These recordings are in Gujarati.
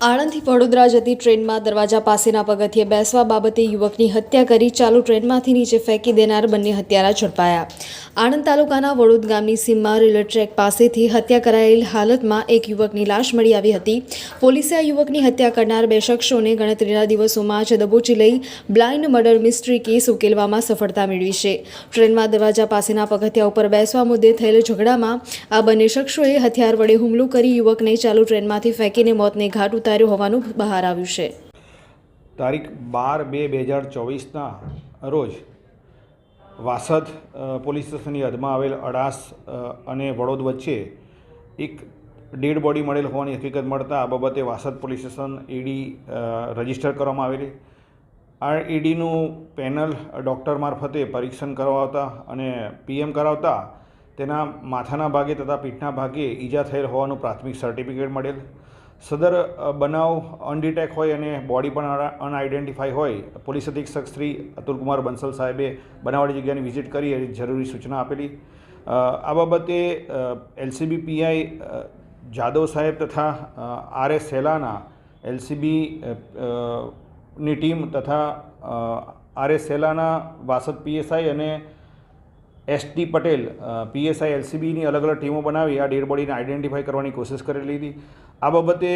આણંદથી વડોદરા જતી ટ્રેનમાં દરવાજા પાસેના પગથિયે બેસવા બાબતે યુવકની હત્યા કરી ચાલુ ટ્રેનમાંથી નીચે ફેંકી દેનાર બંને હત્યારા ઝડપાયા. આણંદ તાલુકાના વડોદ ગામની સીમમાં રેલવે ટ્રેક પાસેથી હત્યા કરાયેલ હાલતમાં એક યુવકની લાશ મળી આવી હતી. પોલીસે આ યુવકની હત્યા કરનાર બે શખ્સોને ગણતરીના દિવસોમાં જ દબોચી લઈ બ્લાઇન્ડ મર્ડર મિસ્ટ્રી કેસ ઉકેલવામાં સફળતા મેળવી છે. ટ્રેનમાં દરવાજા પાસેના પગથિયા ઉપર બેસવા મુદ્દે થયેલ ઝઘડામાં આ બંને શખ્સોએ હથિયાર વડે હુમલો કરી યુવકને ચાલુ ટ્રેનમાંથી ફેંકીને મોતને ઘાટ ઉતાર્યો હોવાનું બહાર આવ્યું છે. તારીખ બાર બે બે હજાર ચોવીસના રોજ વાસદ પોલીસ સ્ટેશનની હદમાં આવેલ અડાસ અને વડોદ વચ્ચે એક ડેડ બોડી મળેલ હોવાની હકીકત મળતા આ બાબતે Vasad police station ED register કરવામાં આવેલી આ ઈડીનું પેનલ ડૉક્ટર મારફતે પરીક્ષણ કરાવતા અને પીએમ કરાવતા તેના માથાના ભાગે તથા પીઠના ભાગે ઈજા થયેલ હોવાનું પ્રાથમિક સર્ટિફિકેટ મળેલ. સદર બનાવ અનડિટેક હોય અને બોડી પણ અનઆઇડેન્ટિફાઈ હોય, પોલીસ અધિક્ષક શ્રી અતુલકુમાર બંસલ સાહેબે બનાવવાળી જગ્યાની વિઝિટ કરી એની જરૂરી સૂચના આપેલી. આ બાબતે એલસીબી પીઆઈ જાદવ સાહેબ તથા આર એસ સેલાના એલસીબી ની ટીમ તથા આર એસ સેલાના વાસદ પીએસઆઈ અને એસ ડી પટેલ પીએસઆઈ એલસીબીની અલગ અલગ ટીમો બનાવી આ ડેડ બોડીને કરવાની કોશિશ કરેલી હતી આ બાબતે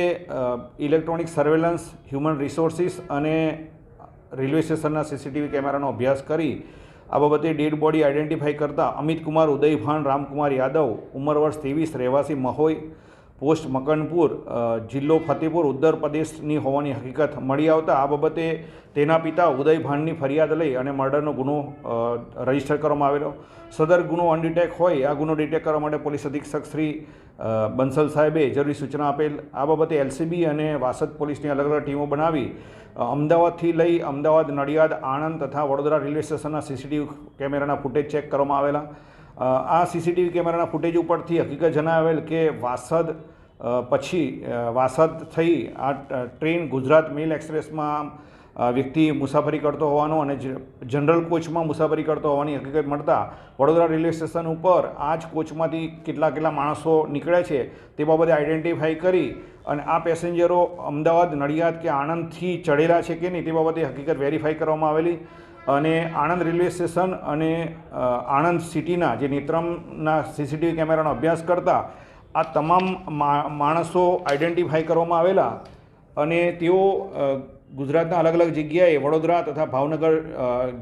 ઇલેક્ટ્રોનિક સર્વેલન્સ હ્યુમન રિસોર્સિસ અને રેલવે સ્ટેશનના સીસીટીવી કેમેરાનો અભ્યાસ કરી આ બાબતે ડેડ બોડી આઈડેન્ટિફાઈ કરતા અમિત કુમાર ઉદયભાન રામકુમાર યાદવ, ઉંમર વર્ષ ત્રેવીસ, રહેવાસી મહોઈ પોસ્ટ મકનપુર જિલ્લો ફતેપુર, ઉત્તર પ્રદેશની હોવાની હકીકત મળી આવતા આ બાબતે તેના પિતા ઉદયભાનની ફરિયાદ લઈ અને મર્ડરનો ગુનો રજિસ્ટર કરવામાં આવેલો. સદર ગુનો અનડિટેક હોય, આ ગુનો ડિટેક કરવા માટે પોલીસ અધિક્ષક શ્રી બંસલ સાહેબે જરૂરી સૂચના આપેલ. આ બાબતે એલસીબી અને વાસદ પોલીસની અલગ અલગ ટીમો બનાવી અમદાવાદથી લઈ અમદાવાદ નડિયાદ, આણંદ તથા વડોદરા રેલવે સ્ટેશનના સીસીટીવી કેમેરાના ફૂટેજ ચેક કરવામાં આવેલા. આ સીસીટીવી કેમેરાના ફૂટેજ ઉપરથી હકીકત જણાવેલ કે વાસદ પછી વાસદ થઈ આ ટ્રેન ગુજરાત મેલ એક્સપ્રેસમાં વ્યક્તિ મુસાફરી કરતો હોવાનો અને જનરલ કોચમાં મુસાફરી કરતો હોવાની હકીકત મળતા વડોદરા રેલવે સ્ટેશન ઉપર આ જ કોચમાંથી કેટલા કેટલા માણસો નીકળે છે તે બાબતે આઈડેન્ટિફાઈ કરી અને આ પેસેન્જરો અમદાવાદ, નડિયાદ કે આણંદથી ચડેલા છે કે નહીં તે બાબતે હકીકત વેરીફાઈ કરવામાં આવેલી. અને આણંદ રેલવે સ્ટેશન અને આણંદ સિટીના જે નેત્રમના સીસીટીવી કેમેરાનો અભ્યાસ કરતા આ તમામ માણસો આઈડેન્ટિફાઈ કરવામાં આવેલા અને તેઓ ગુજરાતના અલગ અલગ જગ્યાએ વડોદરા તથા ભાવનગર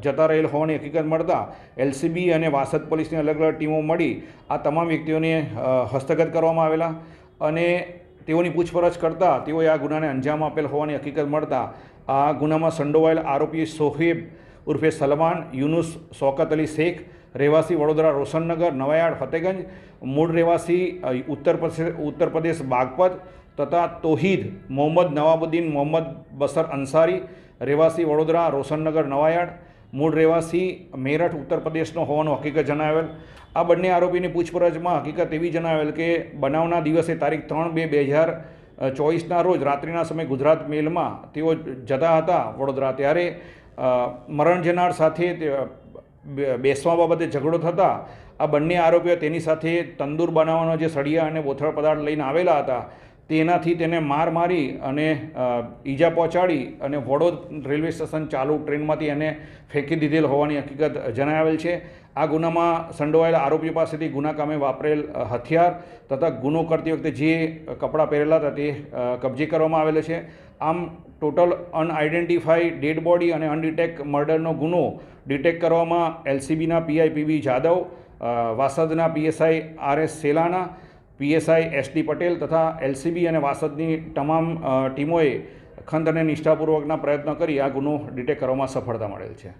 જતા રહેલ હોવાની હકીકત મળતા એલસીબી અને વાસદ પોલીસની અલગ અલગ ટીમો મળી આ તમામ વ્યક્તિઓને હસ્તગત કરવામાં આવેલા અને તેઓની પૂછપરછ કરતાં તેઓએ આ ગુનાને અંજામ આપેલ હોવાની હકીકત મળતા આ ગુનામાં સંડોવાયેલ આરોપી સોહેબ ઉર્ફે સલમાન, યુનુસ, શોકત અલી શેખ, રહેવાસી વડોદરા રોશનનગર નવાયાર્ડ ફતેગંજ, મૂળ રહેવાસી ઉત્તર પ્રદેશ ઉત્તર પ્રદેશ બાગપત તથા તોહિદ મોહમ્મદ નવાબુદ્દીન મોહમ્મદ બસર અંસારી, રહેવાસી વડોદરા રોશનનગર નવાયાડ મૂળ રહેવાસી મેરઠ, ઉત્તર પ્રદેશનો હોવાનો હકીકત જણાવેલ. આ બંને આરોપીની પૂછપરછમાં હકીકત એવી જણાવેલ કે બનાવના દિવસે તારીખ ત્રણ બે બે હજાર ચોવીસના રોજ રાત્રિના સમયે ગુજરાત મેલમાં તેઓ જતા હતા વડોદરા. ત્યારે મરણ જનાર સાથે બેસવા બાબતે ઝઘડો થતાં આ બંને આરોપીઓ તેની સાથે તંદૂર બનાવવાનો જે સળિયા અને બોથળ પદાર્થ લઈને આવેલા હતા તેનાથી તેને માર મારી અને ઈજા પહોંચાડી અને વડોદ રેલવે સ્ટેશન ચાલુ ટ્રેનમાંથી એને ફેંકી દીધેલ હોવાની હકીકત જણાવેલ છે. આ ગુનામાં સંડોવાયેલા આરોપીઓ પાસેથી ગુના કામે વાપરેલ હથિયાર તથા ગુનો કરતી વખતે જે કપડાં પહેરેલા હતા તે કબજે કરવામાં આવેલા છે. આમ ટોટલ અનઆઇડેન્ટિફાઈ ડેડ બોડી અને અનડિટેક મર્ડરનો ગુનો ડિટેક્ટ કરવામાં એલસીબીના પીઆઈ પીબી જાદવ વાસદના પીએસઆઈ આર એસ સેલાના પીએસઆઈ એસડી પટેલ તથા એલસીબી અને વાસદની તમામ ટીમોએ ખંત અને નિષ્ઠાપૂર્વકના પ્રયત્નો કરી આ ગુનો ડિટેક્ટ કરવામાં સફળતા મળેલ છે.